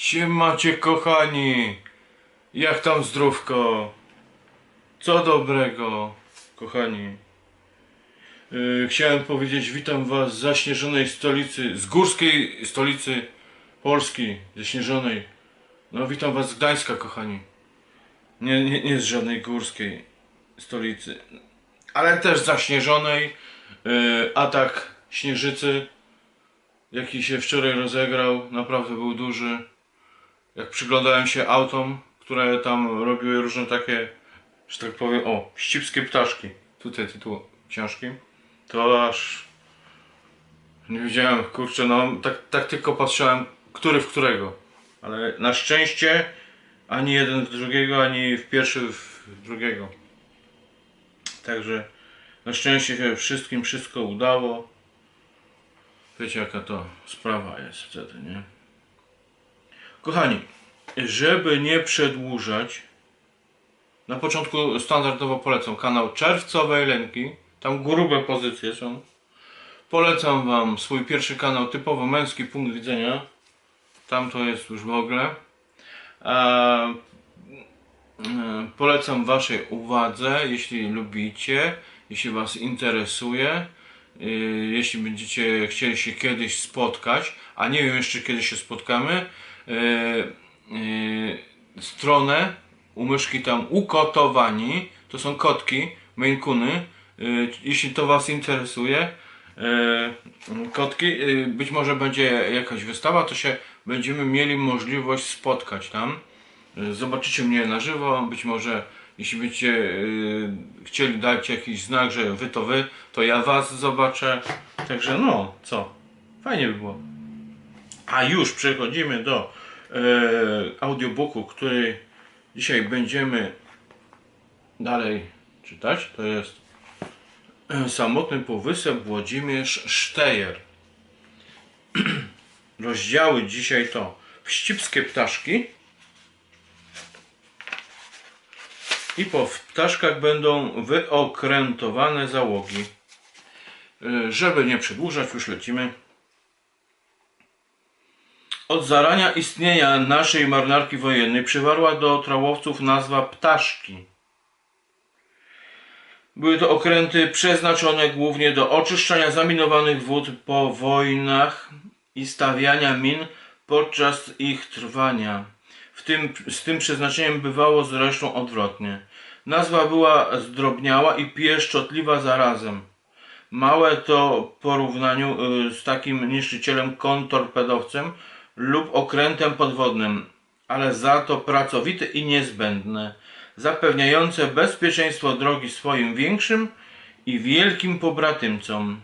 Siemacie kochani! Jak tam zdrówko? Co dobrego, kochani? Yy, chciałem powiedzieć, witam was z zaśnieżonej stolicy, z górskiej stolicy Polski, zaśnieżonej. No, witam was z Gdańska, kochani. Nie, nie, nie z żadnej górskiej stolicy, ale też zaśnieżonej. Yy, atak śnieżycy, jaki się wczoraj rozegrał, naprawdę był duży. Jak przyglądałem się autom, które tam robiły różne takie, że tak powiem, o, ścipskie ptaszki. Tutaj tytuł książki. To aż nie wiedziałem, kurczę, no tak, tak tylko patrzyłem, który w którego. Ale na szczęście ani jeden w drugiego, ani w pierwszy w drugiego. Także na szczęście się wszystkim wszystko udało. Wiecie jaka to sprawa jest wtedy, nie? Kochani, żeby nie przedłużać, na początku standardowo polecam kanał Czerwcowej Lenki. Tam grube pozycje są. Polecam Wam swój pierwszy kanał, typowo męski punkt widzenia. Tam to jest już w ogóle. A, e, polecam Waszej uwadze, jeśli lubicie, jeśli Was interesuje, y, jeśli będziecie chcieli się kiedyś spotkać, a nie wiem jeszcze kiedy się spotkamy, stronę u myszki tam ukotowani, to są kotki, Maine Coony, y, jeśli to Was interesuje, kotki, być może będzie jakaś wystawa, to się będziemy mieli możliwość spotkać tam. Zobaczycie mnie na żywo, być może jeśli będziecie chcieli dać jakiś znak, że wy to wy, to ja was zobaczę. Także no, co? Fajnie by było. A już przechodzimy do e, audiobooku, który dzisiaj będziemy dalej czytać. To jest e, Samotny Półwysep Włodzimierz Sztejer. Rozdziały dzisiaj to Wścibskie ptaszki i po ptaszkach będą wyokrętowane załogi. E, Żeby nie przedłużać, już lecimy. Od zarania istnienia naszej marynarki wojennej przywarła do trałowców nazwa ptaszki. Były to okręty przeznaczone głównie do oczyszczania zaminowanych wód po wojnach i stawiania min podczas ich trwania. W tym, z tym przeznaczeniem bywało zresztą odwrotnie. Nazwa była zdrobniała i pieszczotliwa zarazem. Małe to w porównaniu y, z takim niszczycielem kontorpedowcem lub okrętem podwodnym, ale za to pracowite i niezbędne, zapewniające bezpieczeństwo drogi swoim większym i wielkim pobratymcom.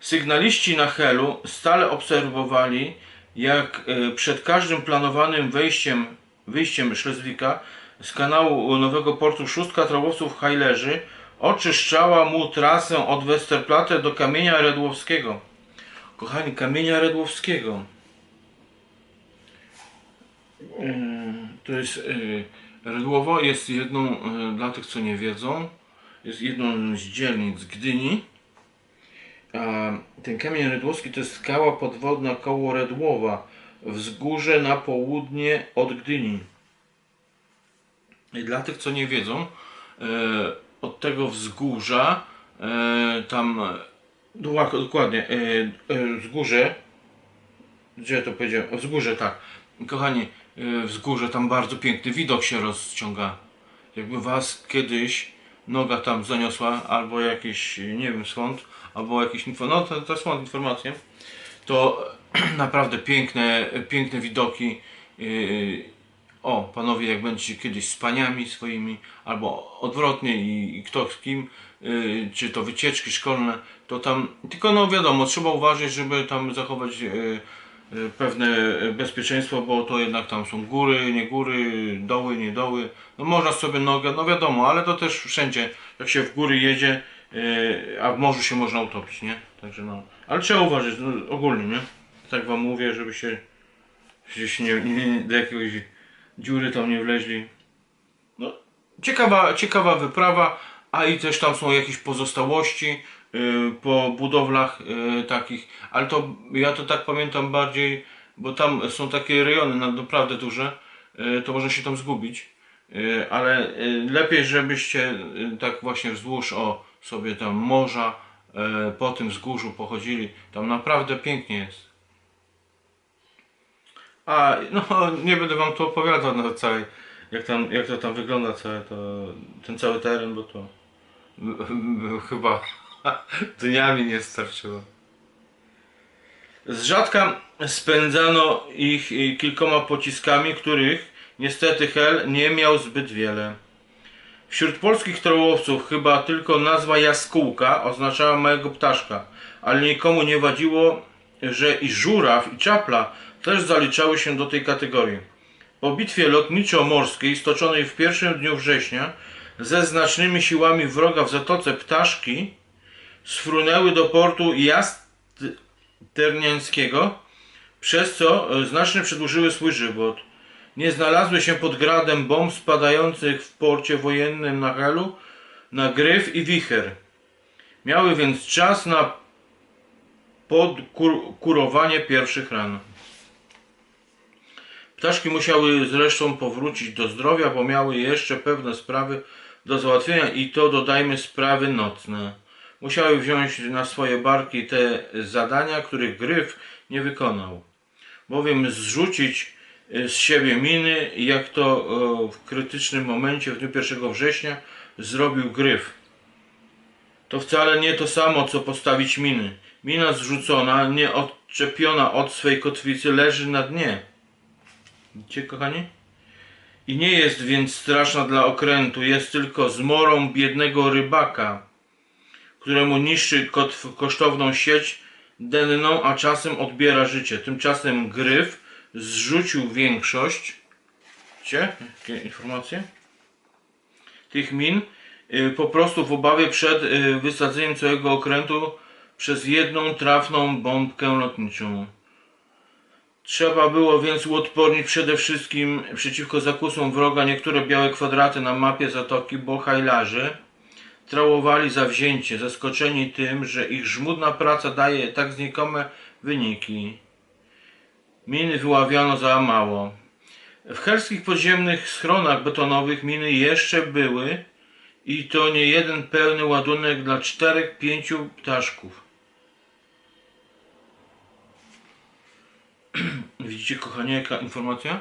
Sygnaliści na Helu stale obserwowali, jak e, przed każdym planowanym wejściem, wyjściem Szlezwika z kanału nowego portu szóstka trawowców Hajlerzy oczyszczała mu trasę od Westerplatte do Kamienia Redłowskiego. Kochani, Kamienia Redłowskiego. To jest e, Redłowo jest jedną, e, dla tych co nie wiedzą, jest jedną z dzielnic Gdyni. Ten kamień redłowski to jest skała podwodna koło Redłowa, wzgórze na południe od Gdyni. I dla tych, co nie wiedzą, e, od tego wzgórza, tam, dokładnie, wzgórze, gdzie to powiedziałem, wzgórze, tak. Kochani, wzgórze, tam bardzo piękny widok się rozciąga. Jakby was kiedyś noga tam zaniosła, albo jakieś, nie wiem skąd, albo jakieś no to, to są informacje, to naprawdę piękne, piękne widoki. Yy, o, panowie, jak będziecie kiedyś z paniami swoimi, albo odwrotnie i, i kto z kim, yy, czy to wycieczki szkolne, to tam, tylko no wiadomo, trzeba uważać, żeby tam zachować pewne bezpieczeństwo, bo to jednak tam są góry, nie góry, doły, nie doły. No można sobie nogę, no wiadomo, ale to też wszędzie, jak się w góry jedzie, yy, a w morzu się można utopić, nie? Także no, ale trzeba uważać, no, ogólnie, nie? Tak wam mówię, żeby się, się nie, nie, do jakiegoś dziury tam nie wleźli. No, ciekawa, ciekawa wyprawa, a i też tam są jakieś pozostałości y, po budowlach y, takich, ale to ja to tak pamiętam bardziej, bo tam są takie rejony na- naprawdę duże, y, to można się tam zgubić. Y, Ale y, lepiej, żebyście y, tak właśnie wzdłuż o sobie tam morza y, po tym wzgórzu pochodzili. Tam naprawdę pięknie jest. A no nie będę wam tu opowiadał na całej, jak, tam, jak to tam wygląda całe to, ten cały teren, bo to chyba dniami nie starczyło. Z rzadka spędzano ich y, kilkoma pociskami, których niestety Hel nie miał zbyt wiele. Wśród polskich trołowców chyba tylko nazwa jaskółka oznaczała małego ptaszka, ale nikomu nie wadziło, że i żuraw i czapla też zaliczały się do tej kategorii. Po bitwie lotniczo-morskiej stoczonej w pierwszym dniu września ze znacznymi siłami wroga w Zatoce Ptaszki sfrunęły do portu Jasterniańskiego, przez co e, znacznie przedłużyły swój żywot. Nie znalazły się pod gradem bomb spadających w porcie wojennym na Helu na gryf i wicher. Miały więc czas na podkurowanie pierwszych ran. Ptaszki musiały zresztą powrócić do zdrowia, bo miały jeszcze pewne sprawy do załatwienia i to dodajmy sprawy nocne. Musiały wziąć na swoje barki te zadania, których gryf nie wykonał. Bowiem zrzucić e, z siebie miny, jak to e, w krytycznym momencie w dniu 1 września zrobił gryf. To wcale nie to samo, co postawić miny. Mina zrzucona, nie odczepiona od swej kotwicy, leży na dnie. Widzicie, kochani? I nie jest więc straszna dla okrętu, jest tylko zmorą biednego rybaka, któremu niszczy kosztowną sieć denną, a czasem odbiera życie. Tymczasem gryf zrzucił większość. Widzicie? Jakie informacje? Tych min y, po prostu w obawie przed y, wysadzeniem całego okrętu przez jedną trafną bombkę lotniczą. Trzeba było więc uodpornić przede wszystkim przeciwko zakusom wroga niektóre białe kwadraty na mapie zatoki, bo hajlarze trałowali zawzięcie, zaskoczeni tym, że ich żmudna praca daje tak znikome wyniki. Miny wyławiano za mało. W herskich podziemnych schronach betonowych miny jeszcze były i to nie jeden pełny ładunek dla czterech, pięciu ptaszków. Widzicie, kochanie, jaka informacja?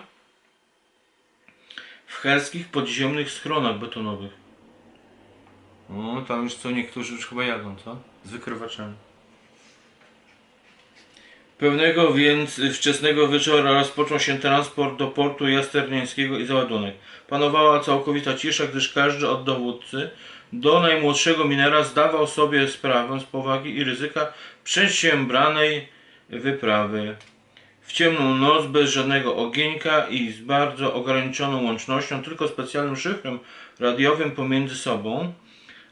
W herskich podziemnych schronach betonowych. O, tam już co niektórzy już chyba jadą, co? Z wykrywaczami. Pewnego więc wczesnego wieczora rozpoczął się transport do portu jasterniańskiego i załadunek. Panowała całkowita cisza, gdyż każdy od dowódcy do najmłodszego minera zdawał sobie sprawę z powagi i ryzyka przedsiębranej wyprawy. W ciemną noc, bez żadnego ogieńka i z bardzo ograniczoną łącznością, tylko specjalnym szyfrem radiowym pomiędzy sobą,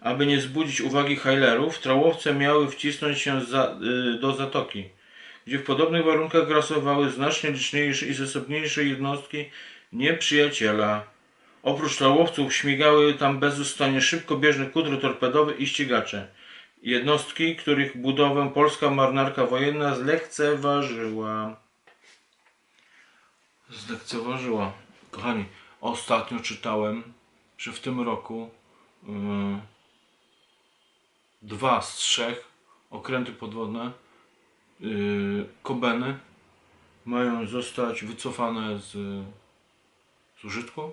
aby nie zbudzić uwagi hajlerów, trałowce miały wcisnąć się za, y, do zatoki, gdzie w podobnych warunkach grasowały znacznie liczniejsze i zasobniejsze jednostki nieprzyjaciela. Oprócz trałowców śmigały tam bezustannie szybkobieżne kudry torpedowe i ścigacze. Jednostki, których budowę polska marynarka wojenna zlekceważyła. Zlekceważyła. Kochani, ostatnio czytałem, że w tym roku yy, dwa z trzech okręty podwodne yy, Kobeny mają zostać wycofane z, z użytku.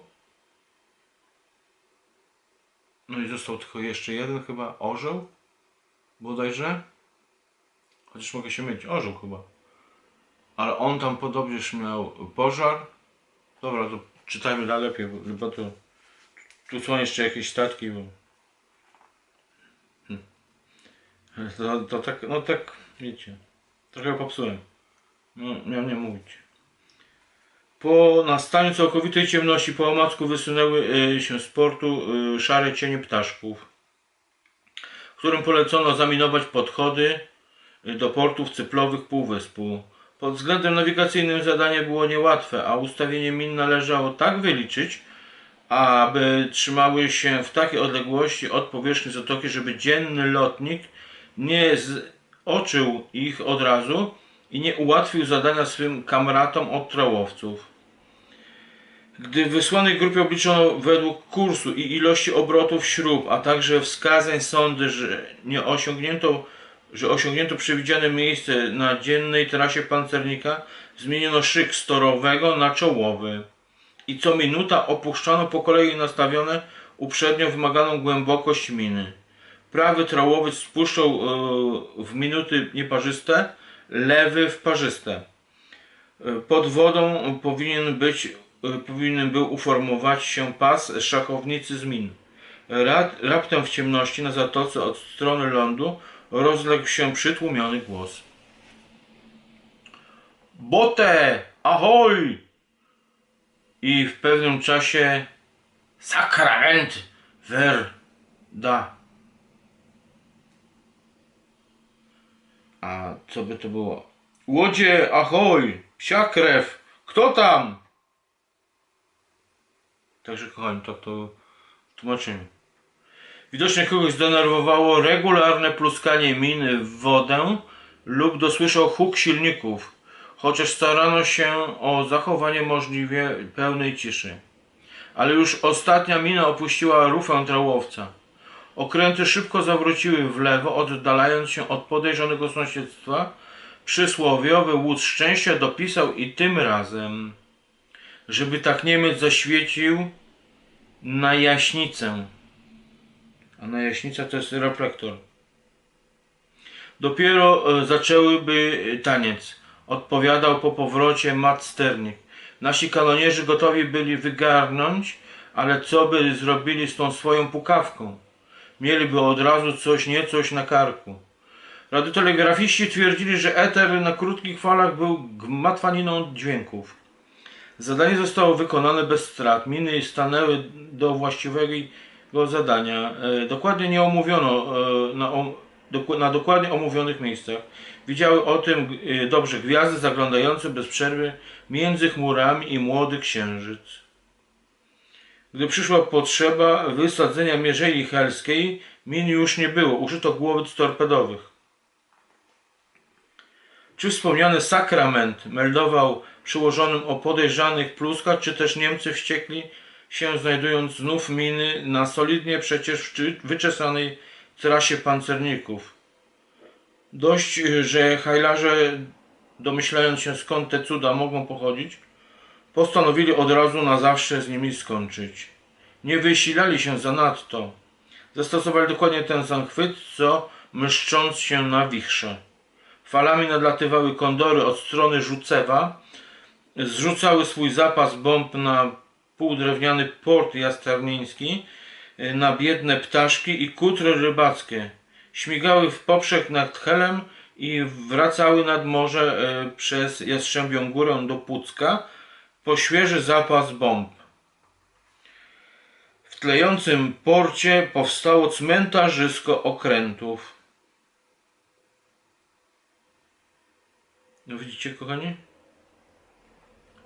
No i został tylko jeszcze jeden chyba, orzeł bodajże. Chociaż mogę się mylić, orzeł chyba. Ale on tam podobnież miał pożar. Dobra, to czytajmy dalej bo to tu są jeszcze jakieś statki, bo To, to tak, no tak, wiecie, trochę popsułem. No, miałem nie mówić. Po nastaniu całkowitej ciemności po omacku wysunęły y, się z portu y, szare cienie ptaszków, którym polecono zaminować podchody y, do portów cyplowych półwyspu. Pod względem nawigacyjnym zadanie było niełatwe, a ustawienie min należało tak wyliczyć, aby trzymały się w takiej odległości od powierzchni zatoki, żeby dzienny lotnik nie zoczył ich od razu i nie ułatwił zadania swym kamratom od trałowców. Gdy wysłanej grupie obliczono według kursu i ilości obrotów śrub, a także wskazań sądy, że nie osiągnięto, że osiągnięto przewidziane miejsce na dziennej trasie pancernika, zmieniono szyk storowego na czołowy i co minuta opuszczano po kolei nastawione uprzednio wymaganą głębokość miny. Prawy trałowiec spuszczał e, w minuty nieparzyste, lewy w parzyste. E, Pod wodą powinien być, e, powinien był uformować się pas szachownicy z min. Rad, raptem w ciemności na zatoce od strony lądu rozległ się przytłumiony głos. Bote! Ahoj! I w pewnym czasie Sakrament Verda. A co by to było? Łodzie, ahoj! Psia krew! Kto tam? Także kochani, tak to tłumaczymy. Widocznie kogoś zdenerwowało regularne pluskanie miny w wodę lub dosłyszał huk silników, chociaż starano się o zachowanie możliwie pełnej ciszy. Ale już ostatnia mina opuściła rufę trałowca. Okręty szybko zawróciły w lewo, oddalając się od podejrzanego sąsiedztwa. Przysłowiowy łód szczęścia dopisał i tym razem, żeby tak Niemiec zaświecił na jaśnicę. A na jaśnica to jest reflektor. Dopiero e, zaczęłyby e, taniec. Odpowiadał po powrocie Matt Sternik. Nasi kanonierzy gotowi byli wygarnąć, ale co by zrobili z tą swoją pukawką? Mieliby od razu coś niecoś na karku. Radiotelegrafiści twierdzili, że eter na krótkich falach był gmatwaniną dźwięków. Zadanie zostało wykonane bez strat. Miny stanęły do właściwego zadania. E, Dokładnie nie omówiono e, na, na dokładnie omówionych miejscach. Widziały o tym e, dobrze gwiazdy zaglądające bez przerwy między chmurami i młody księżyc. Gdy przyszła potrzeba wysadzenia mierzei helskiej, min już nie było. Użyto głowic torpedowych. Czy wspomniany sakrament meldował przyłożonym o podejrzanych pluskach, czy też Niemcy wściekli się znajdując znów miny na solidnie przecież wyczesanej trasie pancerników. Dość, że hajlarze, domyślając się skąd te cuda mogą pochodzić, postanowili od razu na zawsze z nimi skończyć. Nie wysilali się zanadto. Zastosowali dokładnie ten sam chwyt, co mszcząc się na wichrze. Falami nadlatywały kondory od strony Rzucewa, zrzucały swój zapas bomb na półdrewniany port jastarniński, y, na biedne ptaszki i kutry rybackie. Śmigały w poprzek nad Helem i wracały nad morze y, przez Jastrzębią Górę do Pucka po świeży zapas bomb. W tlejącym porcie powstało cmentarzysko okrętów. No widzicie, kochani?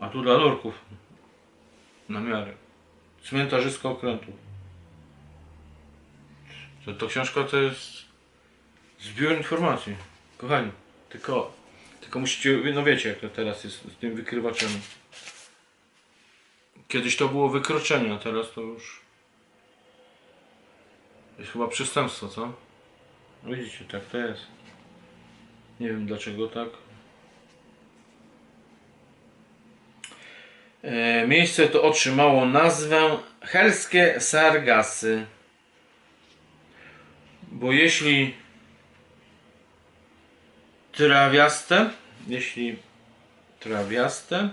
A tu dla lorków. Na miarę. Cmentarzysko okrętów. To, to książka to jest zbiór informacji. Kochani, tylko, tylko musicie, no wiecie jak to teraz jest z tym wykrywaczem. Kiedyś to było wykroczenie, a teraz to już jest chyba przestępstwo, co? No widzicie, tak to jest. Nie wiem dlaczego tak. E, Miejsce to otrzymało nazwę Helskie Sargasy. Bo jeśli trawiaste, jeśli trawiaste,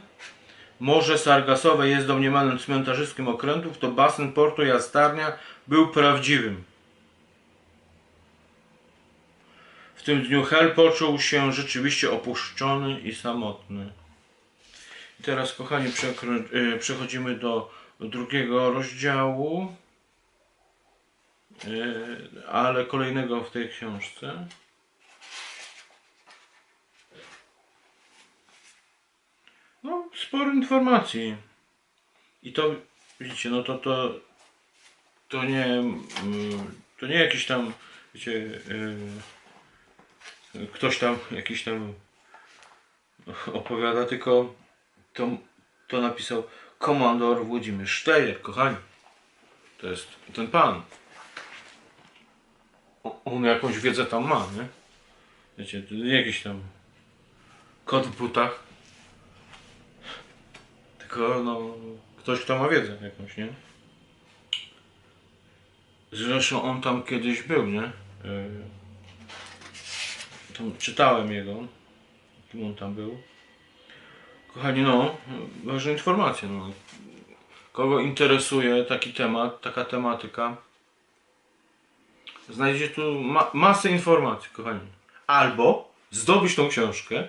Morze Sargasowe jest domniemanym cmentarzyskiem okrętów, to basen portu Jastarnia był prawdziwym. W tym dniu Hel poczuł się rzeczywiście opuszczony i samotny. I teraz, kochani, y, przechodzimy do drugiego rozdziału, y, ale kolejnego w tej książce. No, sporo informacji. I to, widzicie, no to to, to nie, mm, to nie jakiś tam, wiecie, y, ktoś tam, jakiś tam opowiada, tylko to, to napisał komandor Włodzimierz Sztejer, kochani. To jest ten pan. On jakąś wiedzę tam ma, nie? Wiecie, to nie jakiś tam kot w butach. Tylko no, ktoś kto ma wiedzę jakąś, nie? Zresztą on tam kiedyś był, nie? Yy, Tam czytałem jego. Kim on tam był. Kochani, no, ważna informacja, no. Kogo interesuje taki temat, taka tematyka, znajdziecie tu ma masę informacji, kochani. Albo zdobyć tą książkę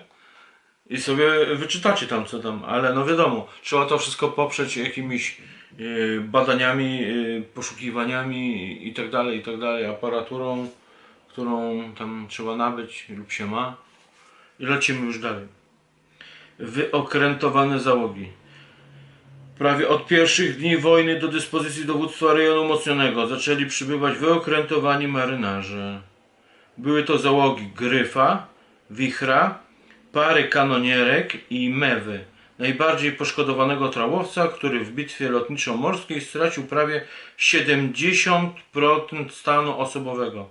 i sobie wyczytacie tam co tam, ale no wiadomo, trzeba to wszystko poprzeć jakimiś e, badaniami, e, poszukiwaniami i tak dalej, i tak aparaturą, którą tam trzeba nabyć lub się ma. I lecimy już dalej. Wyokrętowane załogi. Prawie od pierwszych dni wojny do dyspozycji dowództwa rejonu mocnionego zaczęli przybywać wyokrętowani marynarze. Były to załogi Gryfa, Wichra, pary kanonierek i Mewy, najbardziej poszkodowanego trałowca, który w bitwie lotniczo-morskiej stracił prawie 70% stanu osobowego.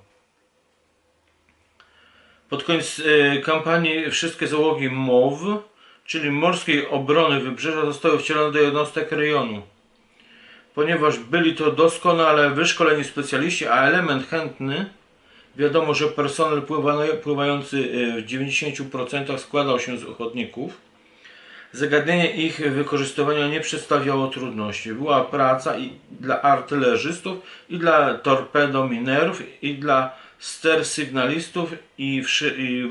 Pod koniec e, kampanii wszystkie załogi MOW, czyli Morskiej Obrony Wybrzeża, zostały wcielone do jednostek rejonu. Ponieważ byli to doskonale wyszkoleni specjaliści, a element chętny, wiadomo, że personel pływa- pływający e, w 90% składał się z ochotników, zagadnienie ich wykorzystywania nie przedstawiało trudności. Była praca i dla artylerzystów, i dla torpedominerów, i dla ster sygnalistów, i w,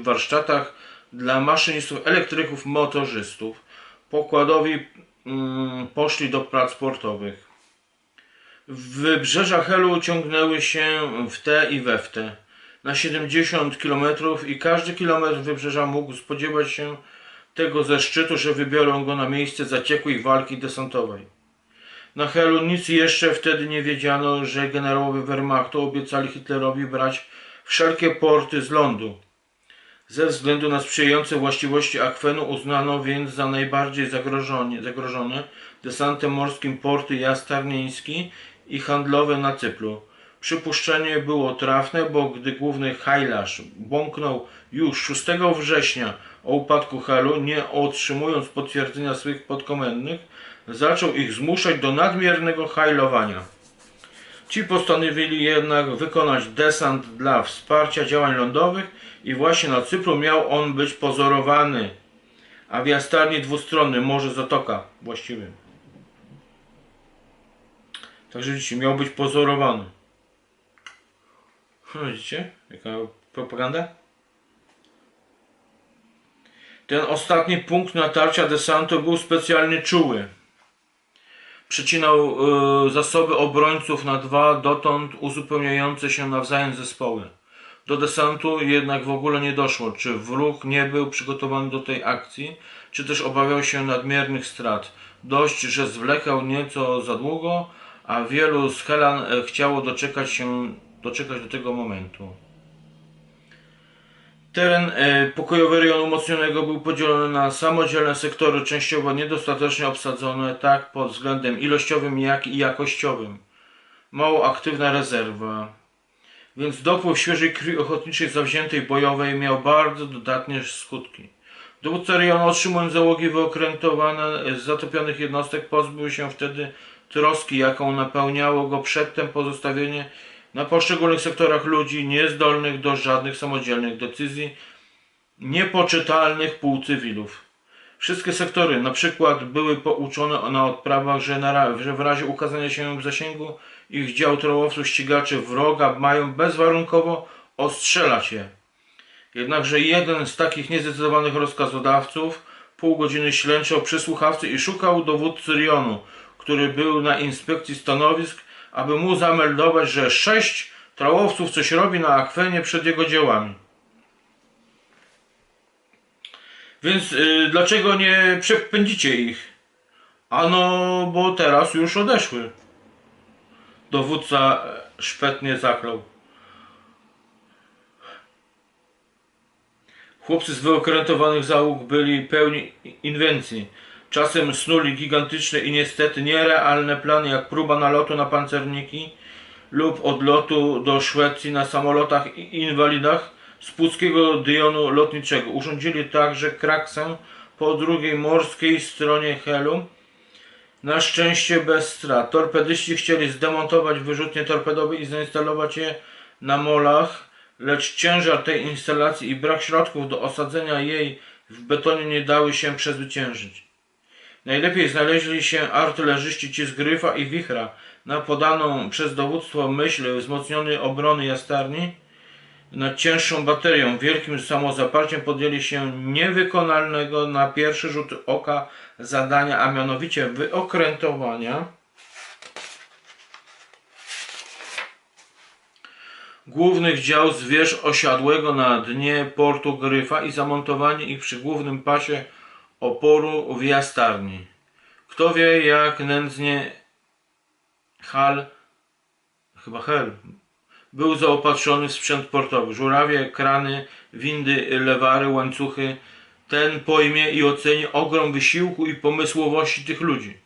w warsztatach dla maszynistów, elektryków, motorzystów. Pokładowi mm, poszli do prac portowych. Wybrzeża Helu ciągnęły się w te i we w te. Na 70 km i każdy kilometr wybrzeża mógł spodziewać się tego ze szczytu, że wybiorą go na miejsce zaciekłej walki desantowej. Na Helu nic jeszcze wtedy nie wiedziano, że generałowie Wehrmachtu obiecali Hitlerowi brać wszelkie porty z lądu. Ze względu na sprzyjające właściwości akwenu uznano więc za najbardziej zagrożone, zagrożone desantem morskim porty Jastarnieński i handlowe na Cypru. Przypuszczenie było trafne, bo gdy główny hajlarz bąknął już 6 września o upadku Helu, nie otrzymując potwierdzenia swych podkomendnych, zaczął ich zmuszać do nadmiernego hajlowania. Ci postanowili jednak wykonać desant dla wsparcia działań lądowych i właśnie na Cypru miał on być pozorowany, a w dwustronny Morze Zatoka właściwie. Także widzicie, miał być pozorowany. Widzicie? Jaka propaganda? Ten ostatni punkt natarcia desantu był specjalnie czuły. Przecinał y, zasoby obrońców na dwa dotąd uzupełniające się nawzajem zespoły. Do desantu jednak w ogóle nie doszło. Czy wróg nie był przygotowany do tej akcji, czy też obawiał się nadmiernych strat. Dość, że zwlekał nieco za długo, a wielu z Helan e, chciało doczekać się doczekać do tego momentu. Teren e, pokojowy rejonu umocnionego był podzielony na samodzielne sektory, częściowo niedostatecznie obsadzone, tak pod względem ilościowym, jak i jakościowym. Mało aktywna rezerwa. Więc dopływ świeżej krwi ochotniczej zawziętej bojowej miał bardzo dodatnie skutki. Dowódca rejonu otrzymując załogi wyokrętowane z zatopionych jednostek pozbył się wtedy troski, jaką napełniało go przedtem pozostawienie na poszczególnych sektorach ludzi niezdolnych do żadnych samodzielnych decyzji, niepoczytalnych półcywilów. Wszystkie sektory na przykład były pouczone na odprawach, że, na, że w razie ukazania się w zasięgu ich dział trołowców ścigaczy wroga mają bezwarunkowo ostrzelać je. Jednakże jeden z takich niezdecydowanych rozkazodawców pół godziny ślęczał przy słuchawce i szukał dowódcy Rionu, który był na inspekcji stanowisk, aby mu zameldować, że sześć trałowców coś robi na akwenie przed jego dziełami. Więc y, dlaczego nie przepędzicie ich? Ano, bo teraz już odeszły. Dowódca szpetnie zaklął. Chłopcy z wyokrętowanych załóg byli pełni inwencji. Czasem snuli gigantyczne i niestety nierealne plany, jak próba nalotu na pancerniki lub odlotu do Szwecji na samolotach i inwalidach z puckiego dyonu lotniczego. Urządzili także kraksę po drugiej morskiej stronie Helu. Na szczęście bez strat. Torpedyści chcieli zdemontować wyrzutnie torpedowe i zainstalować je na molach, lecz ciężar tej instalacji i brak środków do osadzenia jej w betonie nie dały się przezwyciężyć. Najlepiej znaleźli się artylerzyści ci z Gryfa i Wichra. Na podaną przez dowództwo myśl wzmocnionej obrony jastarni nad cięższą baterią, wielkim samozaparciem podjęli się niewykonalnego na pierwszy rzut oka zadania, a mianowicie wyokrętowania głównych dział zwierz osiadłego na dnie portu Gryfa i zamontowanie ich przy głównym pasie oporu w jastarni. Kto wie, jak nędznie Hal, chyba Hel, był zaopatrzony w sprzęt portowy. Żurawie, krany, windy, lewary, łańcuchy. Ten pojmie i oceni ogrom wysiłku i pomysłowości tych ludzi.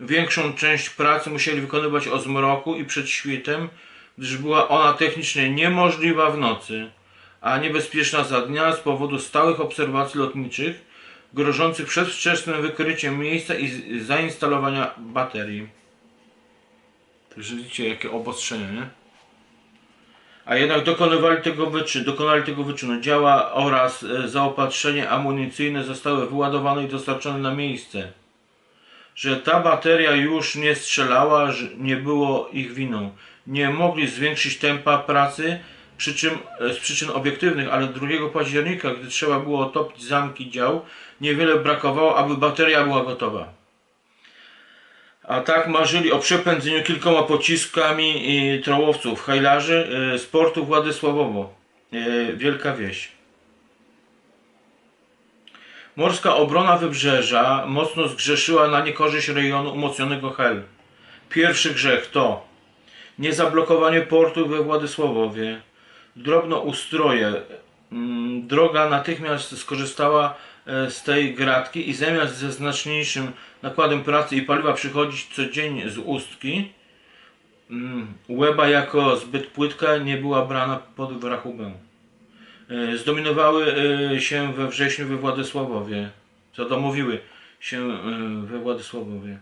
Większą część pracy musieli wykonywać o zmroku i przed świtem, gdyż była ona technicznie niemożliwa w nocy, a niebezpieczna za dnia z powodu stałych obserwacji lotniczych, grożących przedwczesnym wykryciem miejsca i zainstalowania baterii. Także widzicie, jakie obostrzenia, nie? A jednak dokonywali tego wyczynu, dokonali tego wyczynu. Działa oraz e, zaopatrzenie amunicyjne zostały wyładowane i dostarczone na miejsce. Że ta bateria już nie strzelała, że nie było ich winą. Nie mogli zwiększyć tempa pracy, przy czym e, z przyczyn obiektywnych, ale 2 października, gdy trzeba było otopić zamki dział, niewiele brakowało, aby bateria była gotowa. A tak marzyli o przepędzeniu kilkoma pociskami i trołowców hajlarzy e, z portu Władysławowo, e, Wielka Wieś. Morska obrona wybrzeża mocno zgrzeszyła na niekorzyść rejonu umocnionego Hel. Pierwszy grzech to niezablokowanie portu we Władysławowie, drobnoustroje. Mm, Droga natychmiast skorzystała e, z tej gratki i zamiast ze znaczniejszym nakładem pracy i paliwa przychodzić co dzień z ustki, mm, łeba jako zbyt płytka nie była brana pod rachubę. E, Zdominowały e, się we wrześniu we Władysławowie, co domówiły się e, we Władysławowie.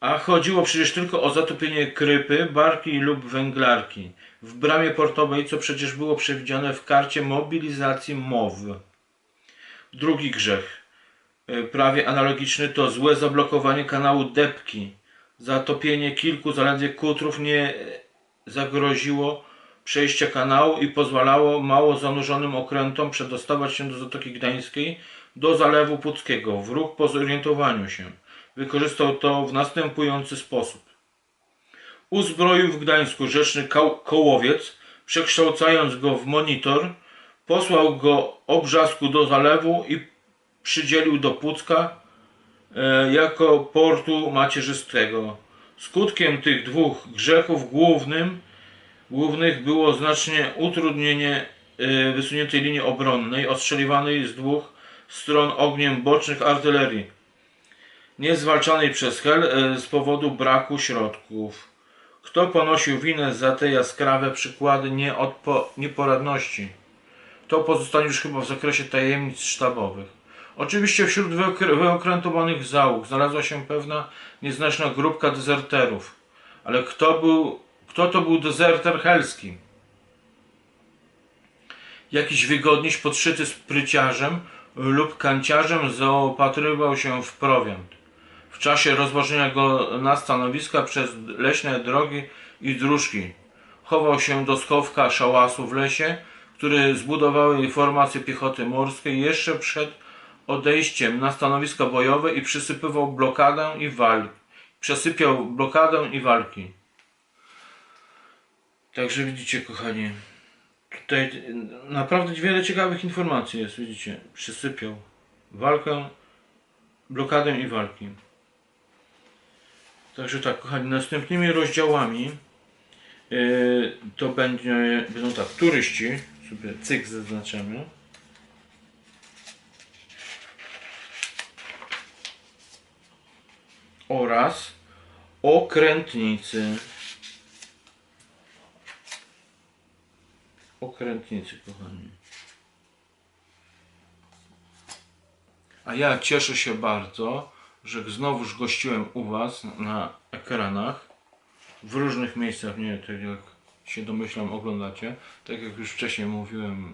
A chodziło przecież tylko o zatopienie krypy, barki lub węglarki w bramie portowej, co przecież było przewidziane w karcie mobilizacji MOW. Drugi grzech, e, prawie analogiczny, to złe zablokowanie kanału Depki. Zatopienie kilku zaledwie kutrów nie zagroziło przejścia kanału i pozwalało mało zanurzonym okrętom przedostawać się do Zatoki Gdańskiej, do Zalewu Puckiego. Wróg po zorientowaniu się wykorzystał to w następujący sposób. Uzbroił w Gdańsku rzeczny koł- kołowiec, przekształcając go w monitor, posłał go obrzasku do zalewu i przydzielił do Pucka e, jako portu macierzystego. Skutkiem tych dwóch grzechów głównym, głównych było znacznie utrudnienie e, wysuniętej linii obronnej, ostrzeliwanej z dwóch stron ogniem bocznych artylerii niezwalczanej przez Hel e, z powodu braku środków. Kto ponosił winę za te jaskrawe przykłady nieodpo- nieporadności? To pozostanie już chyba w zakresie tajemnic sztabowych. Oczywiście wśród wyokr- wyokrętowanych załóg znalazła się pewna nieznaczna grupka dezerterów. Ale kto był, kto to był dezerter helski? Jakiś wygodniś podszyty spryciarzem lub kanciarzem zaopatrywał się w prowiant. W czasie rozwożenia go na stanowiska przez leśne drogi i dróżki chował się do schowka szałasu w lesie, który zbudowały formacje piechoty morskiej jeszcze przed odejściem na stanowiska bojowe i przysypywał blokadę i walki. Przesypiał blokadę i walki. Także widzicie, kochani, tutaj naprawdę wiele ciekawych informacji jest, widzicie. Przysypiał walkę, blokadę i walki. Także tak, kochani, następnymi rozdziałami yy, to będzie, będą tak, turyści, sobie cyk zaznaczamy. Oraz okrętnicy. Okrętnicy, kochani. A ja cieszę się bardzo, że znowuż gościłem u Was na ekranach w różnych miejscach, nie tak jak się domyślam oglądacie, tak jak już wcześniej mówiłem,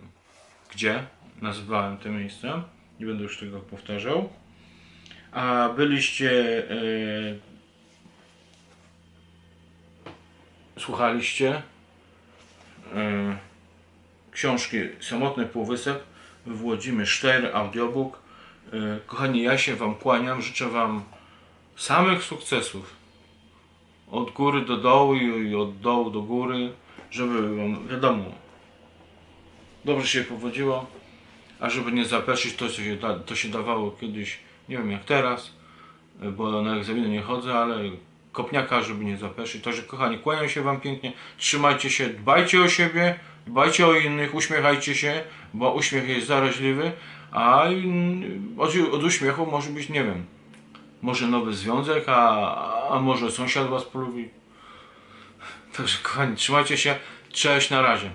gdzie nazywałem te miejsca, nie będę już tego powtarzał. A byliście, e, słuchaliście e, książki Samotny Półwysep Włodzimierz Szter, audiobook. E, Kochani, ja się Wam kłaniam, życzę Wam samych sukcesów. Od góry do dołu i od dołu do góry, żeby Wam, wiadomo, dobrze się powodziło, a żeby nie zapeszyć to, co się, da, to się dawało kiedyś, nie wiem jak teraz, e, bo na egzaminy nie chodzę, ale kopniaka, żeby nie zapeszyć. Także kochani, kłaniam się Wam pięknie, trzymajcie się, dbajcie o siebie, dbajcie o innych, uśmiechajcie się, bo uśmiech jest zaraźliwy, a od, od uśmiechu może być, nie wiem, może nowy związek, a, a może sąsiad Was polubi. Także kochani, trzymajcie się, cześć, na razie.